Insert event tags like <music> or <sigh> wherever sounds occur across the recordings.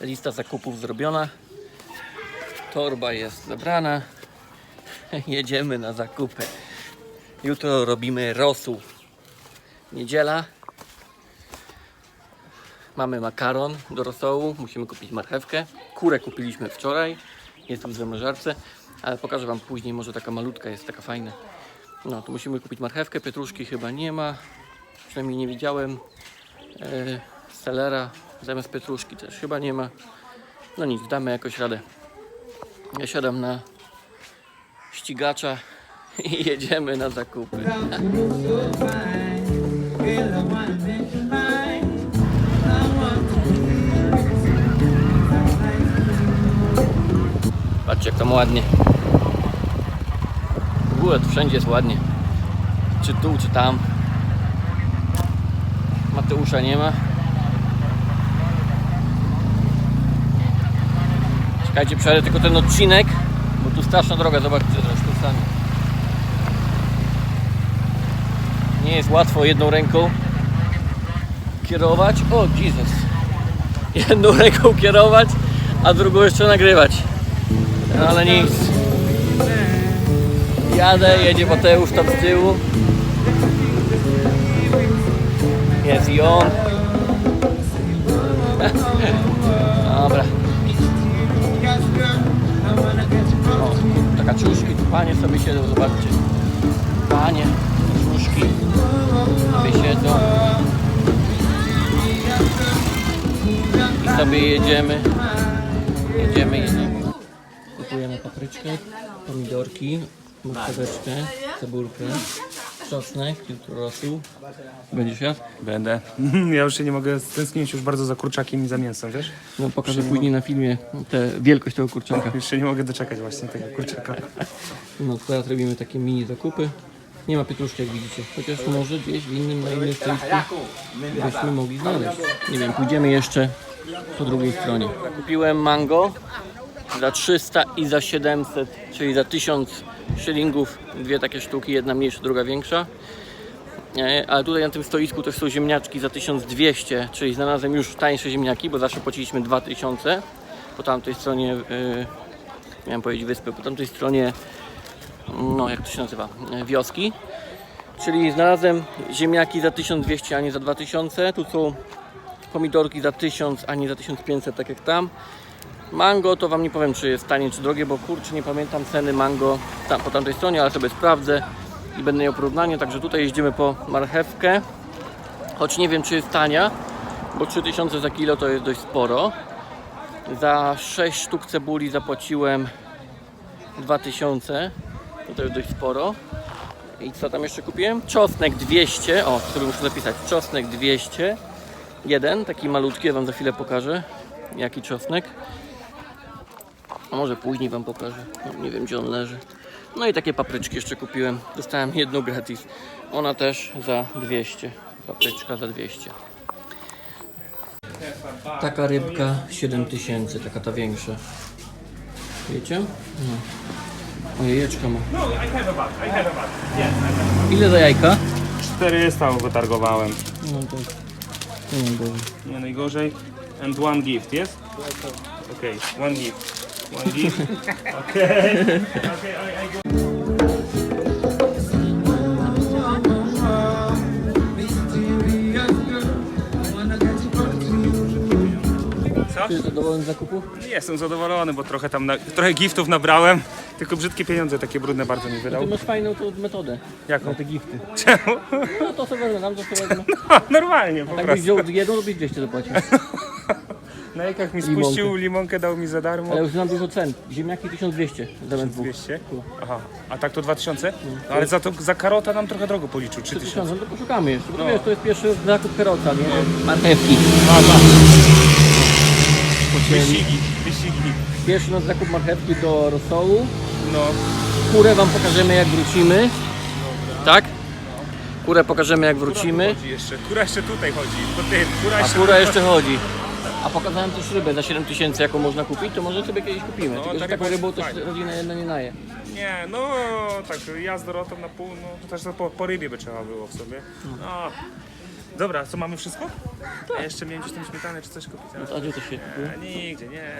Lista zakupów zrobiona. Torba jest zebrana. <laughs> Jedziemy na zakupy. Jutro robimy rosół. Niedziela. Mamy makaron do rosołu. Musimy kupić marchewkę. Kurę kupiliśmy wczoraj. Jest tu w zamrażarce. Ale pokażę Wam później. Może taka malutka jest, taka fajna. No, tu musimy kupić marchewkę. Pietruszki chyba nie ma. Przynajmniej nie widziałem. E, selera zamiast pietruszki też chyba nie ma. No nic, damy jakoś radę. Ja siadam na ścigacza i <laughs> jedziemy na zakupy. Patrzcie jak tam ładnie. W ogóle wszędzie jest ładnie. Czy tu, czy tam. Mateusza nie ma. Czekajcie, przejadę tylko ten odcinek, bo tu straszna droga, zobaczcie zresztą sami. Nie jest łatwo jedną ręką kierować. O, Jezus. Jedną ręką kierować, a drugą jeszcze nagrywać. No ale nic. Jadę, jedzie Mateusz tam z tyłu. Jest i on. <laughs> Dobra. Taka czuszki, tu panie sobie siedzą, zobaczcie. Panie, czuszki sobie siedzą. I sobie jedziemy. Jedziemy, jedziemy. Kupujemy papryczkę, pomidorki, marcheweczkę, cebulkę, czosnek, jutro rosół. Będziesz jadł? Będę. <laughs> Ja już się nie mogę stęsknić już bardzo za kurczakiem i za mięsem, wiesz? No pokażę później na filmie tę wielkość tego kurczaka. <laughs> Już się nie mogę doczekać właśnie tego kurczaka. No teraz robimy takie mini zakupy. Nie ma pietruszki jak widzicie, chociaż może gdzieś w innym, na innym stoisku byśmy mogli znaleźć. Nie wiem, pójdziemy jeszcze po drugiej stronie. Kupiłem mango za 300 i za 700, czyli za 1000 szylingów. Dwie takie sztuki, jedna mniejsza, druga większa. Ale tutaj na tym stoisku też są ziemniaczki za 1200, czyli znalazłem już tańsze ziemniaki, bo zawsze płaciliśmy 2000. Po tamtej stronie, yy, miałem powiedzieć wyspy, po tamtej stronie no jak to się nazywa, e, wioski. Czyli znalazłem ziemniaki za 1200, a nie za 2000. Tu są pomidorki za 1000, a nie za 1500, tak jak tam. Mango to Wam nie powiem, czy jest tanie, czy drogie, bo kurczę, nie pamiętam ceny mango tam po tamtej stronie, ale sobie sprawdzę i będę miał porównanie. Także tutaj jeździmy po marchewkę, choć nie wiem, czy jest tania, bo 3000 za kilo to jest dość sporo. Za 6 sztuk cebuli zapłaciłem 2000, no to jest dość sporo. I co tam jeszcze kupiłem? Czosnek 200, o, sobie muszę zapisać, czosnek 200, jeden, taki malutki, ja Wam za chwilę pokażę, jaki czosnek. A może później Wam pokażę, No, nie wiem gdzie on leży. No i takie papryczki jeszcze kupiłem, dostałem jedną gratis, ona też za 200, papryczka za 200. Taka rybka 7000, taka ta większa. Wiecie? No. O, jajeczka ma. No. Ile za jajka? 400 wytargowałem. No to... Nie wiem, gorzej. Nie najgorzej. And one gift, yes? Okay, one gift. One gift. Okay. Okay, I, I go. Co? Czy jest zadowolony z zakupu? Jestem zadowolony, bo trochę tam, na, trochę giftów nabrałem, tylko brzydkie pieniądze, takie brudne bardzo mi Ty wydał. masz fajną tą metodę. Jaką? Na te gifty. <laughs> Czemu? No to sobie wezmę, tam to sobie wezmę. <laughs> No, normalnie po Jakbyś prostu. wziął jedną, to byś 200 zapłacił. <laughs> Na jajkach mi Limonkę. spuścił, limonkę dał mi za darmo. Ale już znam dużo cen. Ziemniaki 1200 zamiast dwóch. 200? Aha, a tak to 2000? No, ale za to za karota nam trochę drogo policzył, 3000. 3000, no to poszukamy jeszcze. Bo to wiesz, to jest pierwszy zakup kierowca, nie? Marchewki. Wyścigi, wyścigi. Pierwszy nasz zakup marchewki do rosołu. No, Kurę wam pokażemy jak wrócimy. Tak? Kurę pokażemy jak wrócimy. chodzi jeszcze. Kura jeszcze tutaj chodzi. To ty, kura A jeszcze... kura jeszcze chodzi. A pokazałem też rybę za 7000 jaką można kupić, to może sobie kiedyś kupimy. No, Tylko, że ta taką ryba jest rybą też fajna. rodzina jedna nie naje. Nie, no tak, ja z Dorotą na pół, no to też to po, po rybie by trzeba było w sobie. No, Dobra, co mamy wszystko? Ja jeszcze miałem gdzieś tam śmietanę czy coś kupić. ale- A gdzie to się kupuje? A, Nigdzie, nie.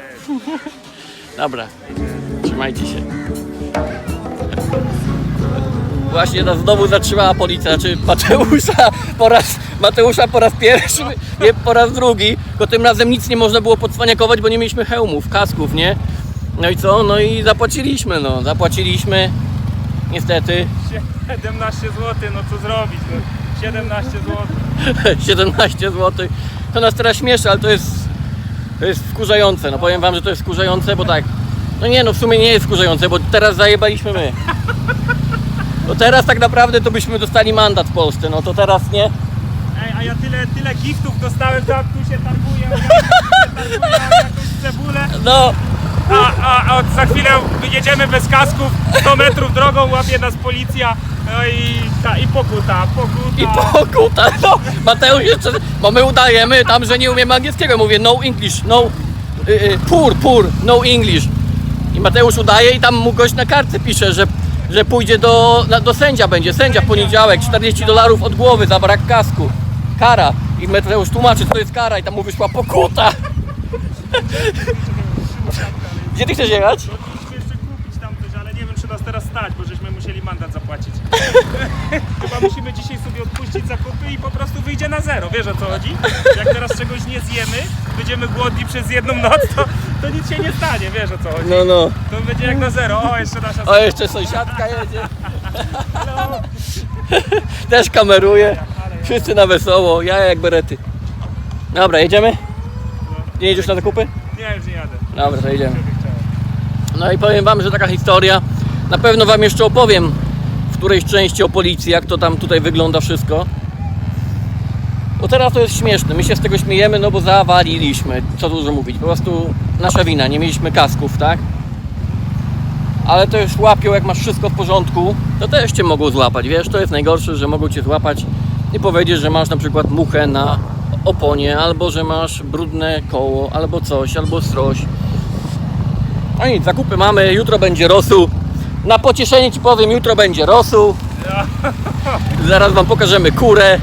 <laughs> Dobra, trzymajcie się. Właśnie nas znowu zatrzymała policja, znaczy Mateusza po raz, Mateusza po raz pierwszy, nie po raz drugi, tylko tym razem nic nie można było podswaniakować, bo nie mieliśmy hełmów, kasków, nie? No i co? No i zapłaciliśmy, no, zapłaciliśmy, niestety 17 zł, no co zrobić? No. 17 zł. 17 zł. To nas teraz śmieszy, ale to jest, to jest wkurzające. No powiem wam, że to jest wkurzające, bo tak. No nie no, w sumie nie jest wkurzające, bo teraz zajebaliśmy my. No teraz tak naprawdę to byśmy dostali mandat w Polsce, no to teraz nie. Ej, a ja tyle, tyle giftów dostałem, tam tu się targuję, ja tu się targuję jakąś cebulę. No, A, a, a za chwilę jedziemy bez kasków, 100 metrów drogą, łapie nas policja. No i, ta, i pokuta, pokuta. i pokuta, no. Mateusz jeszcze, bo my udajemy tam, że nie umiemy angielskiego. Mówię no English, no, y, y, poor, poor, no English. I Mateusz udaje i tam mu gość na kartce pisze, że, że pójdzie do, do sędzia będzie, sędzia w poniedziałek, 40 dolarów od głowy za brak kasku. Kara. I Mateusz tłumaczy, co to jest kara i tam mu wyszła pokuta. <laughs> Gdzie ty chcesz jechać? Chcieliśmy jeszcze kupić ale nie wiem czy nas teraz stać, bo żeśmy musieli mandat zapłacić. <laughs> Chyba musimy dzisiaj sobie odpuścić zakupy i po prostu wyjdzie na zero, wiesz o co chodzi? Jak teraz czegoś nie zjemy, będziemy głodni przez jedną noc, to, to nic się nie stanie, wiesz o co chodzi? No, no. To będzie jak na zero. O, jeszcze nasza O, jeszcze sąsiadka jedzie. Hello. Też kameruje. Wszyscy na wesoło, ja jak berety. Dobra, jedziemy? Nie jedziesz na zakupy? Nie, już nie jadę. Dobra, to jedziemy. No i powiem wam, że taka historia. Na pewno wam jeszcze opowiem w którejś części o policji, jak to tam tutaj wygląda wszystko. Bo teraz to jest śmieszne. My się z tego śmiejemy, no bo zawaliliśmy. Co dużo mówić. Po prostu nasza wina. Nie mieliśmy kasków, tak? Ale to już łapią, jak masz wszystko w porządku, to też cię mogą złapać. Wiesz, to jest najgorsze, że mogą cię złapać i powiedzieć, że masz na przykład muchę na oponie, albo że masz brudne koło, albo coś, albo stroś. No nic, zakupy mamy, jutro będzie rosół. Na pocieszenie Ci powiem, jutro będzie rosół. <laughs> Zaraz Wam pokażemy kurę.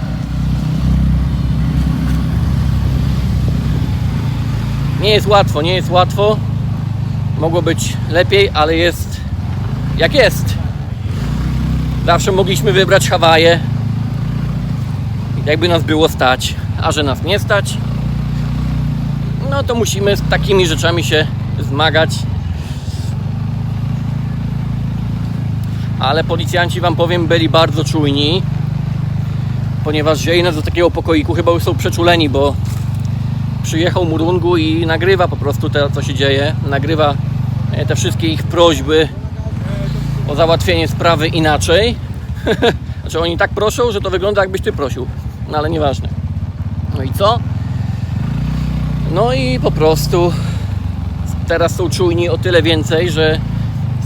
Nie jest łatwo, nie jest łatwo. Mogło być lepiej, ale jest jak jest. Zawsze mogliśmy wybrać Hawaje. Jakby nas było stać, a że nas nie stać, no to musimy z takimi rzeczami się zmagać. Ale policjanci, wam powiem, byli bardzo czujni, ponieważ wzięli nas do takiego pokoiku, chyba już są przeczuleni, bo przyjechał Murungu i nagrywa po prostu to, co się dzieje. Nagrywa e, te wszystkie ich prośby o załatwienie sprawy inaczej. <laughs> znaczy oni tak proszą, że to wygląda jakbyś ty prosił. No ale nieważne. No i co? No i po prostu teraz są czujni o tyle więcej, że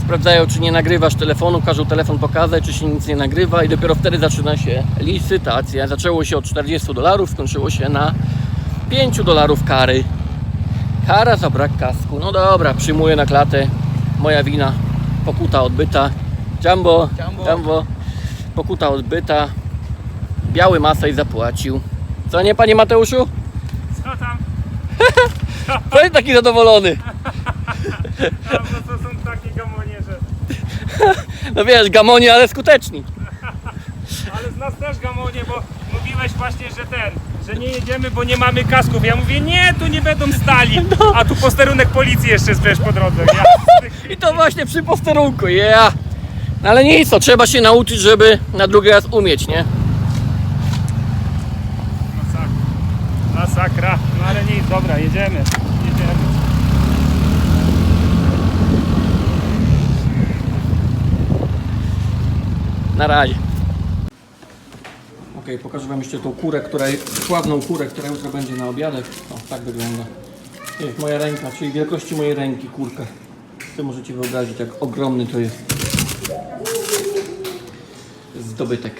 sprawdzają, czy nie nagrywasz telefonu, każą telefon pokazać, czy się nic nie nagrywa i dopiero wtedy zaczyna się licytacja. Zaczęło się od 40 dolarów, skończyło się na 5 dolarów kary. Kara za brak kasku. No dobra, przyjmuję na klatę. Moja wina. Pokuta odbyta. Jumbo, Jumbo. Jumbo. Pokuta odbyta. Biały masaj zapłacił. Co nie, panie Mateuszu? Co tam? <laughs> To jest taki zadowolony. No to są takie gamonie, że... <laughs> No wiesz, gamonie, ale skuteczni. Ale z nas też gamonie, bo mówiłeś właśnie, że ten, że nie jedziemy, bo nie mamy kasków. Ja mówię, nie, tu nie będą stali. A tu posterunek policji jeszcze jest po drodze. Ja, I to właśnie przy posterunku, yeah. No ale nic, to trzeba się nauczyć, żeby na drugi raz umieć, nie? masakra. Masakra. No ale nic, dobra, jedziemy. Jedziemy. Na razie. Ok, pokażę Wam jeszcze tą kurę, która, sławną kurę, która jutro będzie na obiadek. O, tak wygląda. Jest moja ręka, czyli wielkości mojej ręki kurka. Wy możecie wyobrazić, jak ogromny to jest zdobytek.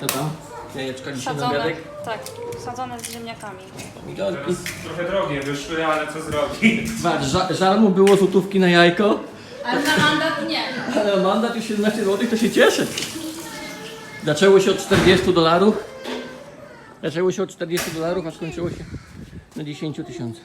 Co tam? Jajeczka dzisiaj na Sadzone, obiadek? tak, sadzone z ziemniakami. Pomidorki. Trochę drogie wyszły, ale co zrobić? Zobacz, ża- żal mu było złotówki na jajko, Ale na mandat nie. ale mandat już 17 zł, to się cieszę. Zaczęło się od 40 dolarów. Zaczęło się od 40 dolarów, a skończyło się na 10 tysiącach.